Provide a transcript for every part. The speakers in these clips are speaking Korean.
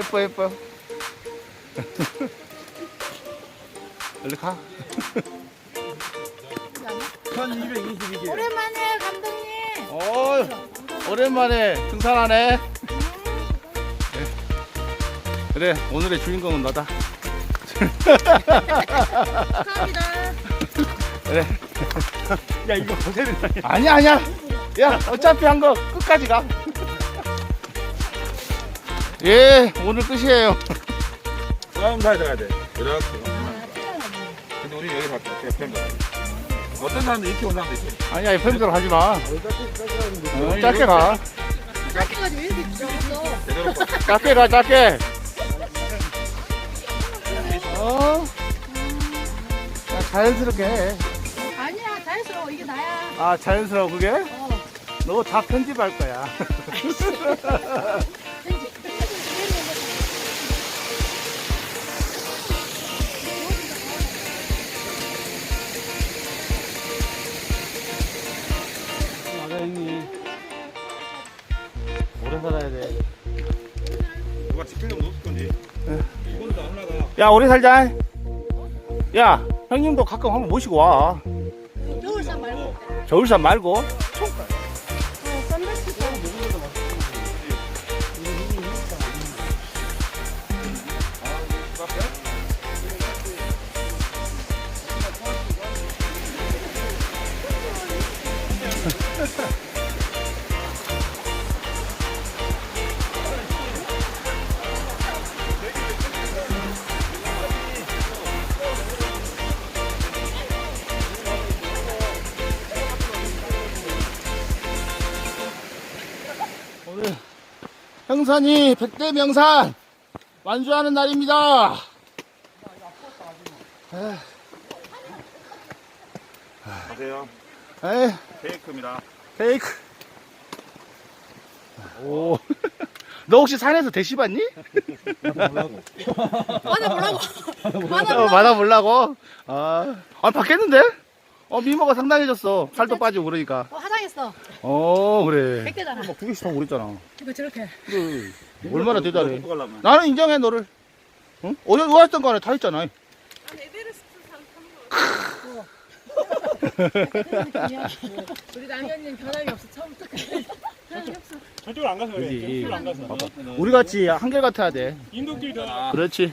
예뻐 예뻐. 얼른 가. 1222개. 오랜만에 감독님. 어 오랜만에 등산하네. 네. 그래 오늘의 주인공은 너다. 감사합니다. 그래 야, 이거 된다. 아니야 아니야. 야 어차피 한 거 끝까지 가. 예 오늘 끝이에요. 다음 사야 돼야 돼. 이렇게. 근데 우리 여기 갈게. 그냥 편 어떤 사람도 이렇게 온 사람도 있어. 아니야 팬들 하지 마. 어, 짧게 가. 짧게 가지고 왜 이렇게 길었어? 제대로 봐. 짧게 가 짧게. 어. 야, 자연스럽게 해. 아니야, 자연스러워. 이게 나야. 아 자연스러워 그게? 어. 너 다 편집할 거야. 오래 살아야 돼. 누가 지키려면 없을 건지. 이거는 다 올라가. 야 오래 살자. 야 형님도 가끔 한번 모시고 와. 겨울산 말고. 겨울산 말고. 형산이 백대 명산 완주하는 날입니다. 가세요. 에이, 케이크입니다. 케이크. 오. 너 혹시 산에서 대시 봤니? 받아보라고. 어, 받아보라고. 받아보려고? 아, 아, 받겠는데? 어, 미모가 상당해졌어. 살도 빠지고 그러니까. 어, 화장했어. 어, 그래. 백대잖아. 막 두 개씩 타고 그랬잖아. 이거 저렇게. 그래. 얼마나 대단해. 나는 인정해, 너를. 응? 어디 왔던 간에 다 있잖아. 우리 남현님 변함이 없어. 처음부터 끝까지. 변함이 없어. 저쪽으로 안 가서 그래. 그지. 저쪽으로 안 가서. 우리 같이 한결 같아야 돼. 인도길 가. 그렇지.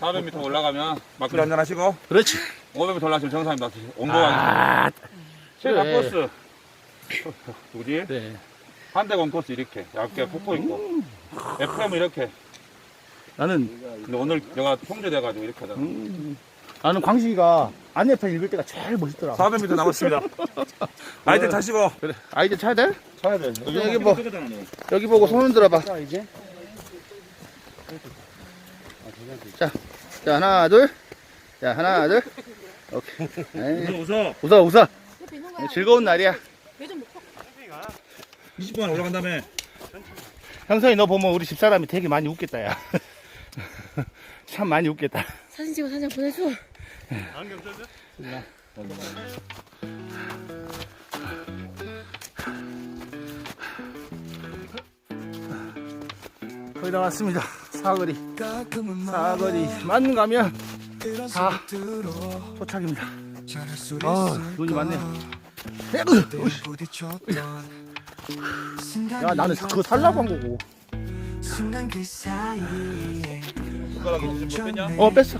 400m 올라가면 막걸리 한잔 하시고 그렇지. 500m 올라가시면 정상입니다. 온도가 아, 최다 그래. 코스. 누구지? 그래. 한대공 코스 이렇게 얇게 폭포 있고 FM은 이렇게. 나는 근데 오늘 내가 통제돼가지고 이렇게 하잖아. 음, 나는 광식이가 안내편 읽을 때가 제일 멋있더라. 400m 남았습니다. 아이들 타시고. 그래. 아이들 차야 돼? 타야 돼. 여기 뭐. 여기 보고 손 흔들어 봐. 자, 자 하나 둘. 자 하나 둘. 오케이. 에이, 웃어. 웃어 웃어. 옆에 있는 거야. 즐거운 날이야. 왜좀 먹고. 20분 올라간 다음에 형선이 너 보면 우리 집사람이 되게 많이 웃겠다 야. 참 많이 웃겠다. 사진 찍어 사진 보내줘. 거의 다 왔습니다. 사거리. 사거리 만 가면 다 도착입니다. 아, 눈이 많네요. 야, 나는 그거 살라고 한 거고. 그? 어, 뺐어.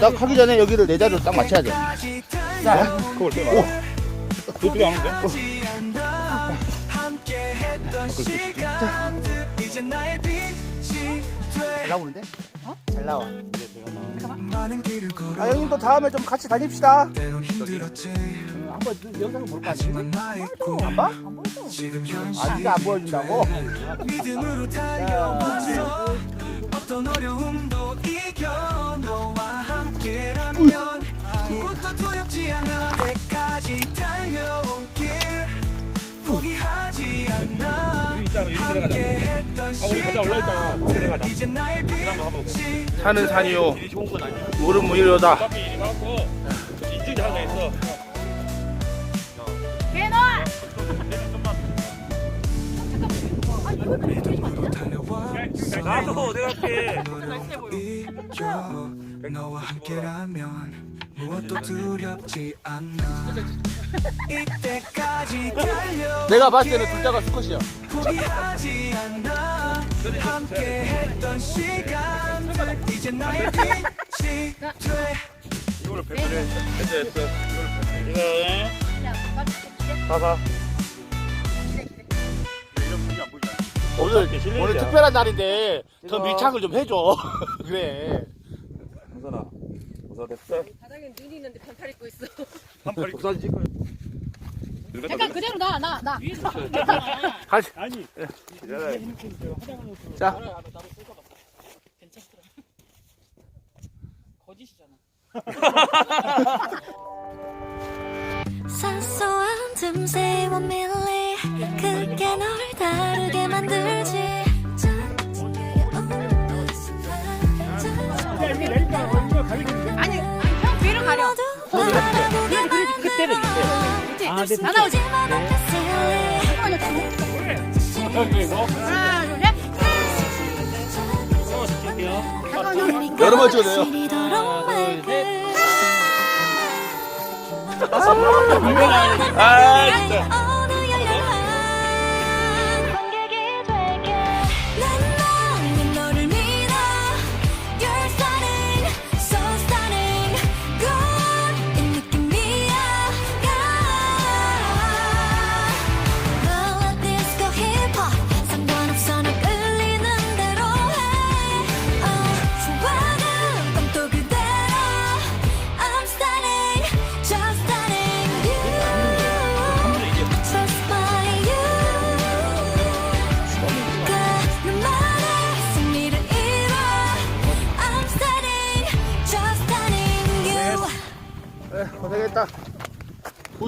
나 가기 전에 여기를 내 자리로 딱 맞춰야 돼. 자, 그걸 안 오는데? 하지 않아 잘 나오는데? 어? 잘 나와. 많은 길을 걸어 아, 형님도 다음에 좀 같이 다닙시다. 때론 힘들었지 한번 영상을 볼까? 하지만 나 있고 안 봐? 지금 아, 현실 네가 안 보여준다고? 믿음으로 달려왔어 어떤 어려움도 이겨 너 산은 산이요. 물은 물이로다. 나도 내가 할게. 이겨 너와 함께라면 무엇도 두렵지 않아 이때까지 달려 내가 봤을 때는 둘째가 수컷이야. 포기하지 않아 함께 했던 시간들 이제 나의 빛이 돼 이걸로 배틀해. 됐어 됐어. 이걸로 배틀해. 봐봐. 오늘 오늘 특별한 날인데 더 밀착을 좀 해줘. 그래. 강선아. 우선 됐어. 바닥에 눈이 있는데 반팔 입고 있어. 한팔 사진 찍고. 잠깐 그대로 나, 나, 나. 가시. 아니. 자. 사소한 틈새 원밀리 그게 널 다르게 만들지 아니, 형 뒤로 가려. 그때 아, 네, 다 나오지 하나, 둘, 셋. 여러 번 돼요. 아 진짜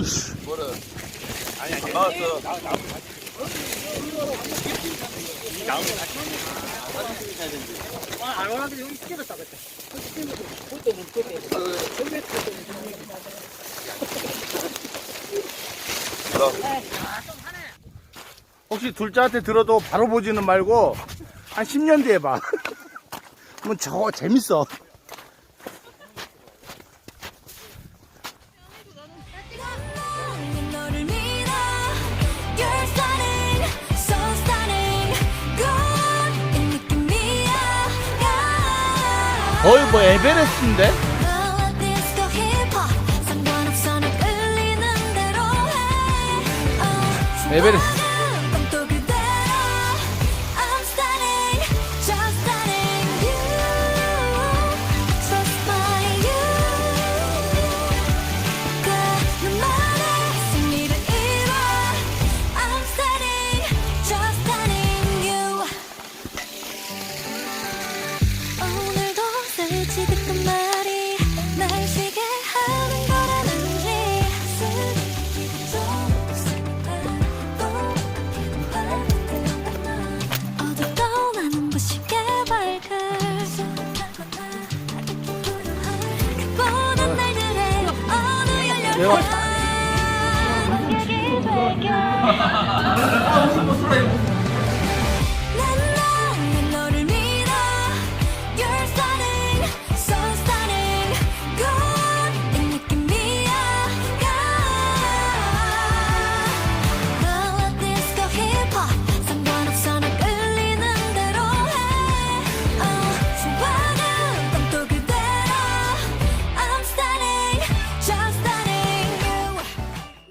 우씨. 나왔어. 혹시 둘째한테 들어도 바로 보지는 말고 한 10년 뒤에 봐. 그러면 저 재밌어. 거의 뭐 에베레스트인데? 대로 해 어, 에베레스트. 스치듯 그 말이 날 쉬게 하는 거라는지 어둡던 부시게 밝을 그보다 날들의 어느 열렬한 관객이 될게